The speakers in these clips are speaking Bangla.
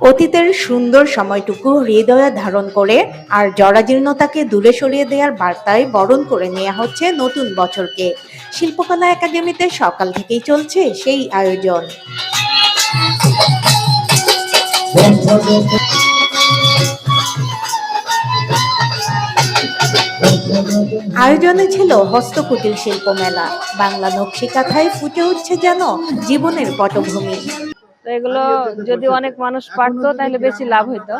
অতীতের সুন্দর সময়টুকু হৃদয়ে ধারণ করে আর জরাজীর্ণতাকে দূরে সরিয়ে দেওয়ার বার্তায় বরণ করে নেওয়া হচ্ছে নতুন বছরকে। শিল্পকলা একাডেমিতে সকাল থেকেই চলছে সেই আয়োজন। আয়োজনে ছিল হস্তকুটির শিল্প মেলা। বাংলা নকশি কাঁথায় ফুটে উঠছে যেন জীবনের পটভূমি। তো এগুলো যদি অনেক মানুষ পারতো তাহলে বেশি লাভ হইতো।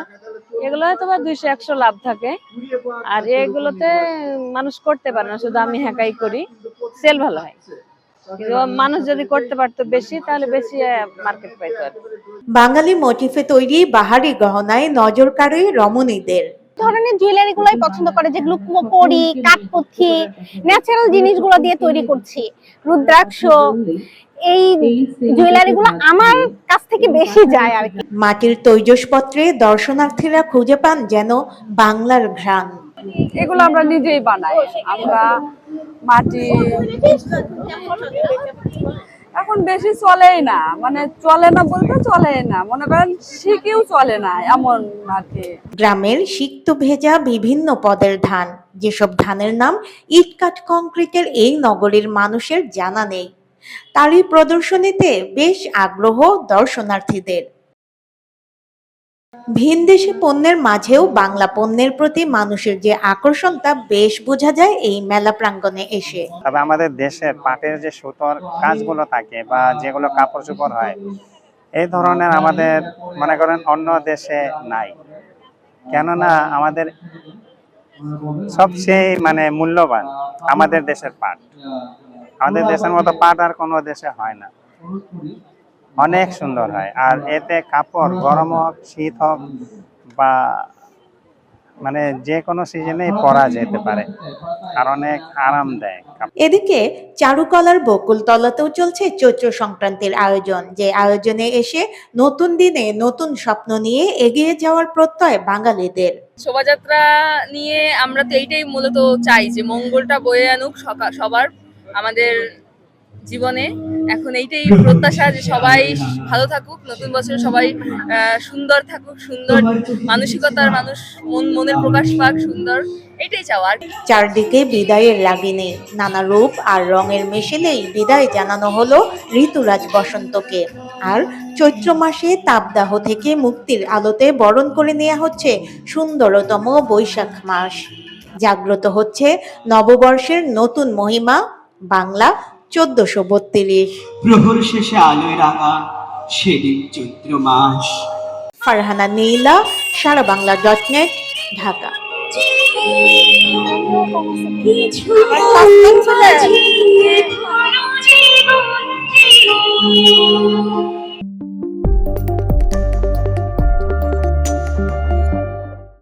এগুলো হয়তো বা দুইশো একশো লাভ থাকে। আর এগুলোতে মানুষ করতে পারে না শুধু আমি হ্যাকাই করি। সেল ভালো হয়। মানুষ যদি করতে পারতো বেশি তাহলে বেশি মার্কেট পাইতো বাঙালি মোটিফে তৈরি বাহারি গহনায় নজর কাড়ে রমণীদের। ধরনের জুয়েলারি গুলাই পছন্দ করে যেগুলো কড়ি কাঠপুথি ন্যাচারাল জিনিসগুলো দিয়ে তৈরি করছি রুদ্রাক্ষ এই জুয়েলারি গুলো আমার কাছ থেকে বেশি যায় আর কি। মাটির তৈজসপত্রে দর্শনার্থীরা খুঁজে পান যেন বাংলার ঘ্রাণ। এগুলো আমরা নিজেই বানাই। আমরা মাটি এখন বেশি চলেই না। মানে চলে না বলতে চলে না। মনে করেন শিখেও চলে না এমন আর কি। গ্রামের সিক্ত ভেজা বিভিন্ন পদের ধান। যেসব ধানের নাম ইটকাট কংক্রিটের এই নগরীর মানুষের জানা নেই। তারই প্রদর্শনীতে বেশ আগ্রহ দর্শনার্থীদের। ভিনদেশি পণ্যের মাঝেও বাংলা পণ্যের প্রতি মানুষের যে আকর্ষণ তা বেশ বোঝা যায় এই মেলা প্রাঙ্গণে এসে। তবে আমাদের দেশের পাটের যে সুতোর কাজগুলো থাকে বা যেগুলো কাপড় চোপড় হয় এই ধরনের আমাদের মনে করেন অন্য দেশে নাই। কেননা আমাদের সবচেয়ে মানে মূল্যবান আমাদের দেশের পাট। আমাদের দেশের মতো পাট আর কোনো দেশে হয় না। অনেক সুন্দর হয়। আর এতে কাপড় গরম হোক শীত হোক বা মানে যে কোনো সিজনেই পরা যেতে পারে। আর অনেক আরাম দেয় এদিকে চারুকলার বকুলতলাতেও চলছে চৈত্র সংক্রান্তির আয়োজন। যে আয়োজনে এসে নতুন দিনে নতুন স্বপ্ন নিয়ে এগিয়ে যাওয়ার প্রত্যয় বাঙালিদের। শোভাযাত্রা নিয়ে আমরা তো এইটাই মূলত চাই যে মঙ্গলটা বয়ে আনুক সবার। আমাদের জীবনে। এখন এইটাই প্রত্যাশা যে সবাই ভালো থাকুক, নতুন বছরে সবাই সুন্দর থাকুক, সুন্দর মানসিকতার মানুষ মন মনের প্রকাশ পাক, সুন্দর। এইটাই চাওয়া আর? চারদিকে বিদায়ের লাগিনে নানা রূপ আর রঙের মেশেলেই বিদায় জানানো হলো ঋতুরাজ বসন্তকে। আর চৈত্র মাসে তাপদাহ থেকে মুক্তির আলোতে বরণ করে নেওয়া হচ্ছে সুন্দরতম বৈশাখ মাস। জাগ্রত হচ্ছে নববর্ষের নতুন মহিমা, বাংলা চোদ্দশো বত্রিশ। প্রহর শেষে আলোয় রাঙা সেদিন চৈত্র মাস। Farhana Nila Sara Bangla dot net Dhaka.